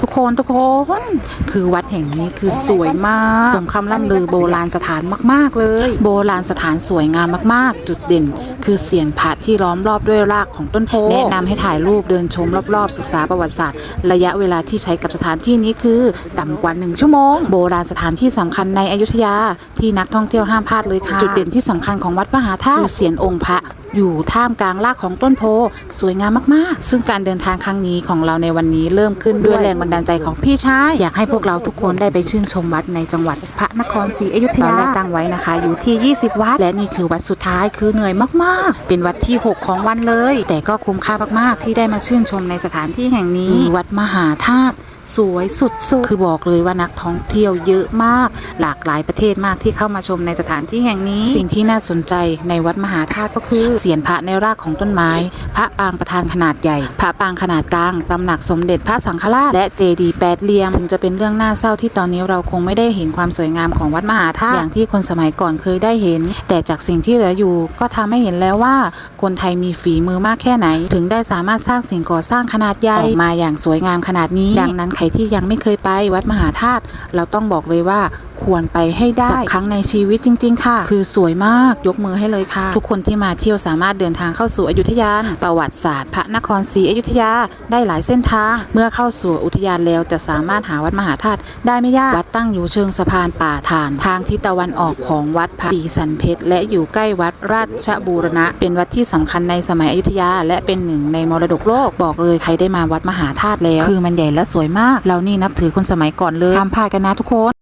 ทุกคนทุกคนคือวัดแห่งนี้คือสวยมากสมคำล่ำลือโบราณสถานมาก ๆ เลย โบราณสถานสวยงามมากๆ จุดเด่น คือเสียนผาที่ล้อมรอบด้วยรากของต้นโพแนะนำให้ถ่ายรูปเดินชมรอบ ๆ ศึกษาประวัติศาสตร์ ระยะเวลาที่ใช้กับสถานที่นี้คือต่ำกว่า 1 ชั่วโมง โบราณสถานที่สำคัญในอยุธยาที่นักท่องเที่ยวห้ามพลาดเลยค่ะ จุดเด่นที่สำคัญของวัดมหาธาตุคือเสียนองค์พระ อยู่ท่ามกลางรากของต้นโพ สวยงามมากๆ ซึ่งการเดินทางครั้งนี้ของเราในวันนี้เริ่มขึ้นด้วยแรงบันดาลใจของพี่ชาย อยากให้พวกเราทุกคนได้ไปชื่นชมวัดในจังหวัดพระนครศรีอยุธยาตอนแรกตั้งไว้นะคะ อยู่ที่ 20 วัด และนี่คือวัดสุดท้ายคือเหนื่อยมากๆ เป็นวัดที่ 6 ของวันเลย แต่ก็คุ้มค่ามากๆ ที่ได้มาชื่นชมในสถานที่แห่งนี้วัดมหาธาตุ สวยสุดๆคือบอกเลยว่านักท่องเที่ยวเยอะมาก หลากหลายประเทศมากที่เข้ามาชมในสถานที่แห่งนี้ สิ่งที่น่าสนใจในวัดมหาธาตุก็คือเสียนพระในรากของต้นไม้พระปางประธานขนาดใหญ่ พระปางขนาดกลางตำหนักสมเด็จพระสังฆราชและเจดีย์แปดเหลี่ยม ถึงจะเป็นเรื่องน่าเศร้าที่ตอนนี้เราคงไม่ได้เห็นความสวยงามของวัดมหาธาตุอย่างที่คนสมัยก่อนเคยได้เห็น แต่จากสิ่งที่เหลืออยู่ก็ทำให้เห็นแล้วว่า คนไทยมีฝีมือมากแค่ไหน ถึงได้สามารถสร้างสิ่งก่อสร้างขนาดใหญ่ออกมาอย่างสวยงามขนาดนี้ ดังนั้นใครที่ยังไม่เคยไปวัดมหาธาตุเราต้องบอกเลยว่า ควรไปให้ได้สักครั้งในชีวิตจริง ๆ ค่ะ คือสวยมากยกมือให้เลยค่ะ ทุกคนที่มาเที่ยวสามารถเดินทางเข้าสู่อยุธยา ประวัติศาสตร์ พระนครศรีอยุธยาได้หลายเส้นทาง เมื่อเข้าสู่อุทยานแล้วจะสามารถหาวัดมหาธาตุได้ไม่ยากวัดตั้งอยู่เชิงสะพานป่าฐาน ทางทิศตะวันออกของวัดพระศรีสันเพชรและอยู่ใกล้วัดราชบูรณะ เป็นวัดที่สำคัญในสมัยอยุธยา และเป็นหนึ่งในมรดกโลกบอกเลยใครได้มาวัดมหาธาตุแล้ว คือมันใหญ่และสวยมาก เรานี่นับถือคนสมัยก่อนเลยห้ามพลาดกันนะทุกคน